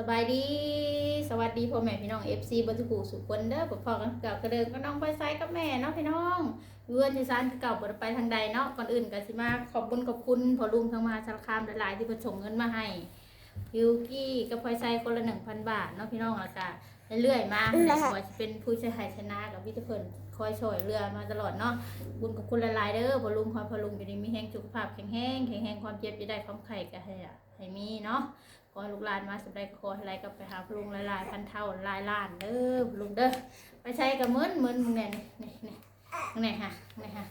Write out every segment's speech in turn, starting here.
สบายดี สวัสดีพ่อแม่พี่น้อง FC บัตุกูสุขคนเด้อพ่อๆกันเก่ากระเดินก็น้องไปไซกับแม่เนาะพี่น้องเพื่อนที่ซานเก่าบ่ได้ไปทางใดเนาะก่อนอื่นก็สิมาขอบคุณขอบคุณพ่อลุงทางมาสารคามหลายๆที่เพิ่นส่งเงินมาให้ยูกี้กับพลอยไซคนละ1,000บาทเนาะพี่น้องแล้วก็เรื่อยๆมาขอจะเป็นผู้เสียหายชนะกับพี่เพิ่นคอยช่วยเหลือมาตลอดเนาะบุญกับคุณหลายเด้อพ่อลุงขอให้พ่อลุงอยู่ดีมีแรงสุขภาพแข็งแรงแข็งแรงความเจ็บอย่าได้ความไข้ก็ให้ให้มีเนาะ อให้ลูกหลานมาสำเร็จขอให้ไรกลับไปหาพลุงหลายๆพันเท่าหลายล้านเด้อลุงเด้อไปใช้กับมึนมึนมึงเนี่ยนี่นี่นี่ฮะนี่ฮะ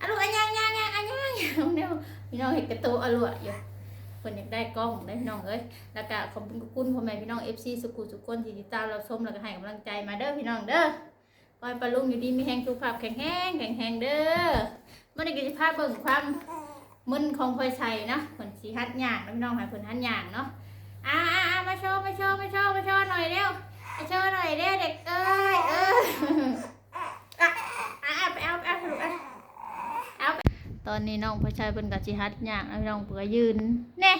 อะลูกอันยังยังยังอันยังยังเนี่ยพี่น้องเห็นกระโตอะลูกอยู่คนอยากได้กล้องได้พี่น้องเอ้ยแล้วก็ขอบคุณพ่อแม่พี่น้องเอฟซีสุขุสุขคนที่ติดตามเราชมแล้วก็ให้กำลังใจมาเด้อพี่น้องเด้อขอให้ปลาลุงอยู่ดีมีแห้งสุขภาพแข็งแรงแข็งแรงเด้อเมื่อในกิจภาพเบิ่งความ มึนของพลอยชัยนะผลสีฮัดหยางนะพี่น้องให้ผลฮัดหยางเนาะอ่าอ่ามาโชว์มาโชว์มาโชว์มาโชว์หน่อยเร็วมาโชว์หน่อยเร็วเด็กเอ้ยเอออะอะไปเอาไปเอาลูกอะเอาไปตอนนี้น้องผู้ชายเป็นกับจิฮัดยางเอาน้องเปื่อยืนเน่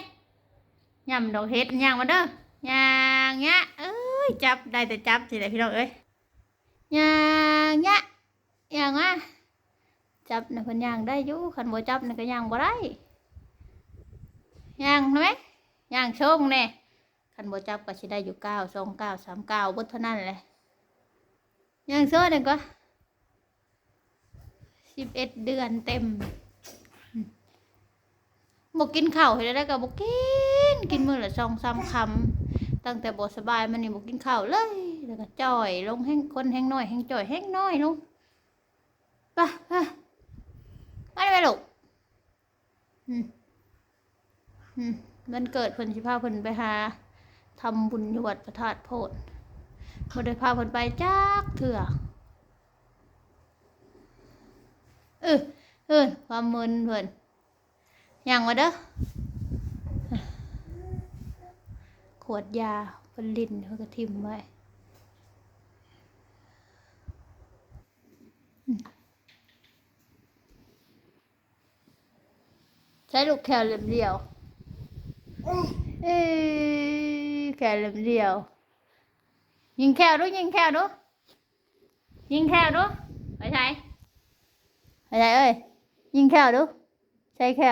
ยำดอกเฮ็ดยางมาเด้อยางเงี้ยเอ้ยจับได้แต่จับสิได้พี่น้องเอ้ยยางเงี้ยยางอะ จับนะเพิ่นย่างได้อยู่คันบ่จับน่ะก็ย่างบ่ได้ย่างไหมย่างชงแน่คันบ่จับก็สิได้อยู่เก้าสองเก้าสามเก้าบดเท่านั้นแหละย่างโซ่เนี่ยก็สิบเอ็ดเดือนเต็มบอกกินข้าวให้ได้ก็บอกกินกินมื้อละสองสามคำตั้งแต่บ่สบายมันนี่บอกกินข้าวเลย แล้วก็จ่อย ลงแห้งคนแห้งน้อยแห้งจ่อยแห้งน้อยลงไป ไปไปไปลูกมันเกิดเพิ่นสิพาเพิ่นไปหาทำบุญยวัดพระธาตุโพธิ์บ่ได้พาเพิ่นไปจักเถื่อเออเออความมึนเพิ่นยังมาเด้อขวดยาเพิ่นลิ้นเพิ่นก็ทิ่มไว้ ใช้ลูกแคลเหลี่ยมเดียวเอ้ยแค่เล่มเดียว ยิงแค่ดูยิงแค่ดูยิงแค่ดูไปใช้ไปใช้เอ้ยยิงแค่ดูใช้แค่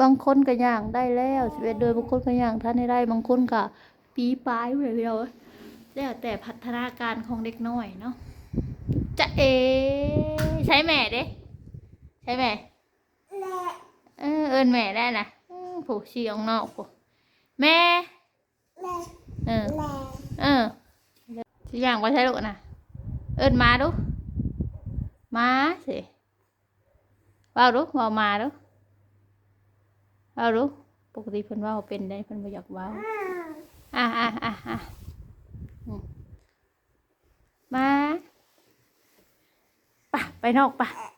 บางคนก็ย่างได้แล้วสิบเอ็ดเดือนบางคนก็ย่างท่านให้ได้บางคนก็ปีปลายอยู่เลยเดียวแล้วแต่พัฒนาการของเด็กน้อยเนาะจะเอใช้แม่เด้ ใช้แม่เออเอินแม่ได้นะอืมผูกชีอองนอกผูกแม่เออเออสิอย่างว่าใช่ลูกนะเอินมาดูมาสิว้าวดูว้าวมาดูว้าวดูปกติเพิ่นเว้าเป็นได้เพิ่นบ่อยากเว้าอะอะอะอะอืมมาไปไปนอกไปะ